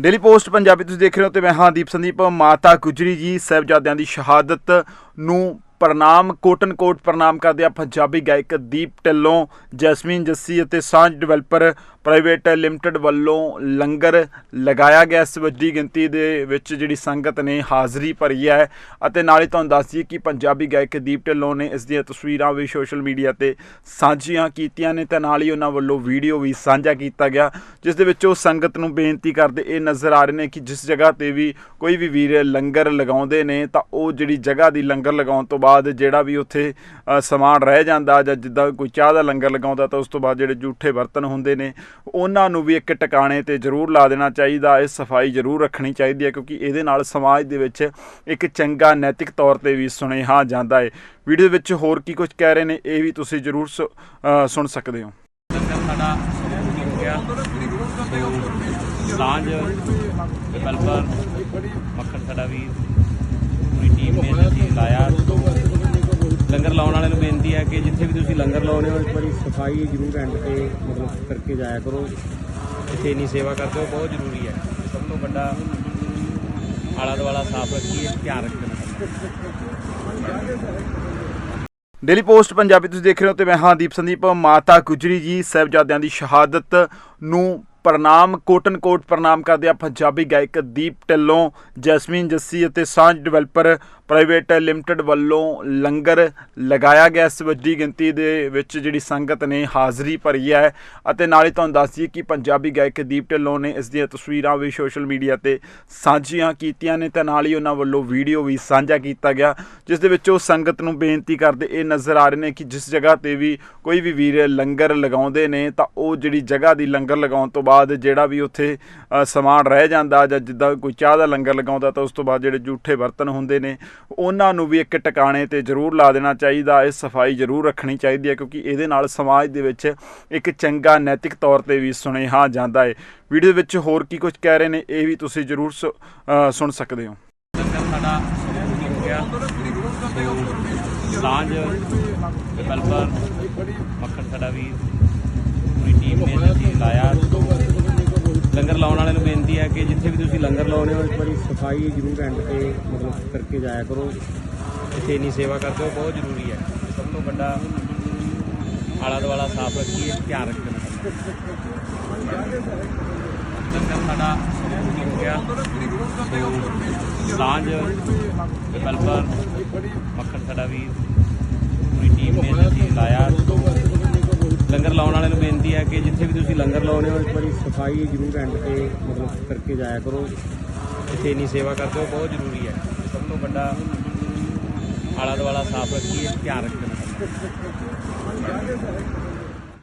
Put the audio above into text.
Daily post Punjabi, ਤੁਸੀਂ ਦੇਖ ਰਹੇ ਹੋ ਤੇ ਮੈਂ ਹਾਂ ਦੀਪ ਸੰਦੀਪ, ਮਾਤਾ ਗੁਜਰੀ ਜੀ, ਸਾਹਿਬਜ਼ਾਦਿਆਂ ਦੀ ਸ਼ਹਾਦਤ ਨੂੰ ਪ੍ਰਣਾਮ ਕੋਟਨ ਕੋਟ ਪ੍ਰਣਾਮ ਕਰਦੇ ਆ ਪੰਜਾਬੀ ਗਾਇਕ ਦੀਪ ਢਿੱਲੋਂ, ਜੈਸਮੀਨ ਜੱਸੀ ਅਤੇ ਸਾਂਝ ਡਿਵੈਲਪਰ ਪ੍ਰਾਈਵੇਟ ਲਿਮਟਿਡ ਵੱਲੋਂ ਲੰਗਰ ਲਗਾਇਆ ਗਿਆ। ਇਸ ਵੱਡੀ ਗਿਣਤੀ ਦੇ ਵਿੱਚ ਜਿਹੜੀ ਸੰਗਤ ਨੇ ਹਾਜ਼ਰੀ ਭਰੀ ਹੈ ਅਤੇ ਨਾਲ ਹੀ ਤੁਹਾਨੂੰ ਦੱਸ ਦਈਏ ਕਿ ਪੰਜਾਬੀ ਗਾਇਕ ਦੀਪ ਢਿੱਲੋਂ ਨੇ ਇਸ ਦੀਆਂ ਤਸਵੀਰਾਂ ਵੀ ਸੋਸ਼ਲ ਮੀਡੀਆ ਤੇ ਸਾਂਝੀਆਂ ਕੀਤੀਆਂ ਨੇ ਤੇ ਨਾਲ ਹੀ ਉਹਨਾਂ ਵੱਲੋਂ ਵੀਡੀਓ ਵੀ ਸਾਂਝਾ ਕੀਤਾ ਗਿਆ, ਜਿਸ ਦੇ ਵਿੱਚ ਉਹ ਸੰਗਤ ਨੂੰ ਬੇਨਤੀ ਕਰਦੇ ਇਹ ਨਜ਼ਰ ਆ ਰਹੇ ਨੇ ਕਿ ਜਿਸ ਜਗ੍ਹਾ ਤੇ ਵੀ ਕੋਈ ਵੀ ਵੀਰ ਲੰਗਰ ਲਗਾਉਂਦੇ ਨੇ ਤਾਂ ਉਹ ਜਿਹੜੀ ਜਗ੍ਹਾ ਦੀ ਲੰਗਰ ਲਗਾਉਣ ਤੋਂ ਬਾਅਦ ਜਿਹੜਾ ਵੀ ਉੱਥੇ ਸਮਾਨ ਰਹਿ ਜਾਂਦਾ ਜਾਂ ਜਿੱਦਾਂ ਕੋਈ ਚਾਹ ਦਾ ਲੰਗਰ ਲਗਾਉਂਦਾ ਤਾਂ ਉਸ ਤੋਂ ਬਾਅਦ ਜਿਹੜੇ ਝੂਠੇ ਬਰਤਨ ਹੁੰਦੇ ਨੇ, ਉਹਨਾਂ ਨੂੰ ਵੀ ਇੱਕ ਟਿਕਾਣੇ ਤੇ ਜ਼ਰੂਰ ਲਾ ਦੇਣਾ ਚਾਹੀਦਾ। ਇਹ ਸਫ਼ਾਈ ਜ਼ਰੂਰ ਰੱਖਣੀ ਚਾਹੀਦੀ ਹੈ ਕਿਉਂਕਿ ਇਹਦੇ ਨਾਲ ਸਮਾਜ ਦੇ ਵਿੱਚ ਇੱਕ ਚੰਗਾ ਨੈਤਿਕ ਤੌਰ ਤੇ ਵੀ ਸੁਨੇਹਾ ਜਾਂਦਾ ਹੈ। ਵੀਡੀਓ ਦੇ ਵਿੱਚ ਹੋਰ ਕੀ ਕੁਝ ਕਹਿ ਰਹੇ ਨੇ, ਇਹ ਵੀ ਤੁਸੀਂ ਜ਼ਰੂਰ ਸੁਣ ਸਕਦੇ ਹੋ। ਸਾਡਾ ਸਾਂਝ ਡਿਵੈਲਪਰ ਮੱਖਣ, ਸਾਡਾ ਵੀ ਪੂਰੀ ਟੀਮ ਨੇ ਅਸੀਂ ਲਾਇਆ। ਲੰਗਰ ਲਾਉਣ ਵਾਲਿਆਂ ਨੂੰ ਬੇਨਤੀ ਹੈ ਕਿ ਜਿੱਥੇ ਵੀ ਤੁਸੀਂ ਲੰਗਰ ਲਾਉਣੇ ਹੋ, ਇੱਕ ਵਾਰੀ ਸਫ਼ਾਈ ਜ਼ਰੂਰ ਐਂਡ ਤੇ ਮਤਲਬ ਕਰਕੇ ਜਾਇਆ ਕਰੋ। ਇੱਥੇ ਇੰਨੀ ਸੇਵਾ ਕਰਦੇ ਹੋ, ਬਹੁਤ ਜ਼ਰੂਰੀ ਹੈ। ਸਭ ਤੋਂ ਵੱਡਾ ਆਲਾ ਦੁਆਲਾ ਸਾਫ਼ ਰੱਖੀਏ, ਧਿਆਨ ਰੱਖਣਾ। ਡੇਲੀ ਪੋਸਟ ਪੰਜਾਬੀ ਤੁਸੀਂ ਦੇਖ ਰਹੇ ਹੋ ਤੇ ਮੈਂ ਹਾਂ ਦੀਪ ਸੰਦੀਪ। ਮਾਤਾ ਗੁਜਰੀ ਜੀ ਸਾਹਿਬਜ਼ਾਦਿਆਂ ਦੀ ਸ਼ਹਾਦਤ ਨੂੰ ਪ੍ਰਣਾਮ ਕੋਟਨ ਕੋਟ ਪ੍ਰਣਾਮ ਕਰਦੇ ਆ ਪੰਜਾਬੀ ਗਾਇਕ ਦੀਪ ਢਿੱਲੋਂ, ਜੈਸਮੀਨ ਜੱਸੀ ਅਤੇ ਸਾਂਝ ਡਿਵੈਲਪਰ ਪ੍ਰਾਈਵੇਟ ਲਿਮਟਿਡ ਵੱਲੋਂ ਲੰਗਰ ਲਗਾਇਆ ਗਿਆ। ਇਸ ਵੱਡੀ ਗਿਣਤੀ ਦੇ ਵਿੱਚ ਜਿਹੜੀ ਸੰਗਤ ਨੇ ਹਾਜ਼ਰੀ ਭਰੀ ਹੈ ਅਤੇ ਨਾਲ ਹੀ ਤੁਹਾਨੂੰ ਦੱਸ ਦਈਏ ਕਿ ਪੰਜਾਬੀ ਗਾਇਕ ਦੀਪ ਢਿੱਲੋਂ ਨੇ ਇਸ ਦੀਆਂ ਤਸਵੀਰਾਂ ਵੀ ਸੋਸ਼ਲ ਮੀਡੀਆ ਤੇ ਸਾਂਝੀਆਂ ਕੀਤੀਆਂ ਨੇ ਤੇ ਨਾਲ ਹੀ ਉਹਨਾਂ ਵੱਲੋਂ ਵੀਡੀਓ ਵੀ ਸਾਂਝਾ ਕੀਤਾ ਗਿਆ, ਜਿਸ ਦੇ ਵਿੱਚ ਉਹ ਸੰਗਤ ਨੂੰ ਬੇਨਤੀ ਕਰਦੇ ਇਹ ਨਜ਼ਰ ਆ ਰਹੇ ਨੇ ਕਿ ਜਿਸ ਜਗ੍ਹਾ ਤੇ ਵੀ ਕੋਈ ਵੀ ਵੀਰ ਲੰਗਰ ਲਗਾਉਂਦੇ ਨੇ ਤਾਂ ਉਹ ਜਿਹੜੀ ਜਗ੍ਹਾ ਦੀ ਲੰਗਰ ਲਗਾਉਣ ਤੋਂ ਬਾਅਦ ਜਿਹੜਾ ਵੀ ਉੱਥੇ ਸਮਾਨ ਰਹਿ ਜਾਂਦਾ ਜਾਂ ਜਿੱਦਾਂ ਕੋਈ ਚਾਹ ਦਾ ਲੰਗਰ ਲਗਾਉਂਦਾ ਤਾਂ ਉਸ ਤੋਂ ਬਾਅਦ ਜਿਹੜੇ ਝੂਠੇ ਬਰਤਨ ਹੁੰਦੇ ਨੇ, ਉਹਨਾਂ ਨੂੰ ਵੀ ਇੱਕ ਟਿਕਾਣੇ ਤੇ ਜ਼ਰੂਰ ਲਾ ਦੇਣਾ ਚਾਹੀਦਾ, ਇਹ ਸਫ਼ਾਈ ਜ਼ਰੂਰ ਰੱਖਣੀ ਚਾਹੀਦੀ ਹੈ ਕਿਉਂਕਿ ਇਹਦੇ ਨਾਲ ਸਮਾਜ ਦੇ ਵਿੱਚ ਇੱਕ ਚੰਗਾ ਨੈਤਿਕ ਤੌਰ ਤੇ ਵੀ ਸੁਨੇਹਾ ਜਾਂਦਾ ਹੈ। ਵੀਡੀਓ ਵਿੱਚ ਹੋਰ ਕੀ ਕੁਝ ਕਹਿ ਰਹੇ ਨੇ, ਇਹ ਵੀ ਤੁਸੀਂ ਜ਼ਰੂਰ ਸੁਣ ਸਕਦੇ ਹੋ। ਸਾਡਾ ਸਾਂਝ, ਡਿਵੈਲਪਰ, ਮੱਖਣ ਸਾਡਾ ਵੀ ਪੂਰੀ ਟੀਮ ਨੇ ਅਸੀਂ ਲਾਇਆ ਸੋ ਲੰਗਰ ਲਾਉਣ ਵਾਲਿਆਂ ਨੂੰ ਬੇਨਤੀ ਹੈ ਕਿ ਜਿੱਥੇ ਵੀ ਤੁਸੀਂ ਲੰਗਰ ਲਾਉਣੇ ਹੋ, ਇੱਕ ਵਾਰੀ ਸਫ਼ਾਈ ਜ਼ਰੂਰ ਐਂਡ ਤੇ ਮਤਲਬ ਕਰਕੇ ਜਾਇਆ ਕਰੋ। ਇੱਥੇ ਇੰਨੀ ਸੇਵਾ ਕਰਦੇ ਹੋ, ਬਹੁਤ ਜ਼ਰੂਰੀ ਹੈ। ਸਭ ਤੋਂ ਵੱਡਾ ਆਲਾ ਦੁਆਲਾ ਸਾਫ਼ ਰੱਖੀਏ, ਧਿਆਨ ਰੱਖਣਾ। ਲੰਗਰ ਸਾਡਾ ਸ਼ੁਰੂ ਹੋ ਗਿਆ। ਸੋ ਸਾਂਝ ਡਿਵੈਲਪਰ ਮੱਖਣ ਸਾਡਾ ਵੀ ਪੂਰੀ ਟੀਮ ਨੇ ਅਸੀਂ ਲਾਇਆ। ਲੰਗਰ ਲਾਉਣ ਵਾਲੇ ਨੂੰ ਬੇਨਤੀ ਕਿ ਜਿੱਥੇ ਵੀ ਤੁਸੀਂ ਲੰਗਰ ਲਾਉਣੇ ਹੋ, ਇੱਕ ਵਾਰੀ ਸਫ਼ਾਈ ਜ਼ਰੂਰ ਐਂਡ ਤੇ ਮਤਲਬ ਕਰਕੇ ਜਾਇਆ ਕਰੋ। ਇੱਥੇ ਇੰਨੀ ਸੇਵਾ ਕਰਦੇ ਹੋ, ਬਹੁਤ ਜ਼ਰੂਰੀ ਹੈ। ਸਭ ਤੋਂ ਵੱਡਾ ਆਲਾ ਦੁਆਲਾ ਸਾਫ਼ ਰੱਖੀਏ, ਧਿਆਨ ਰੱਖਣਾ।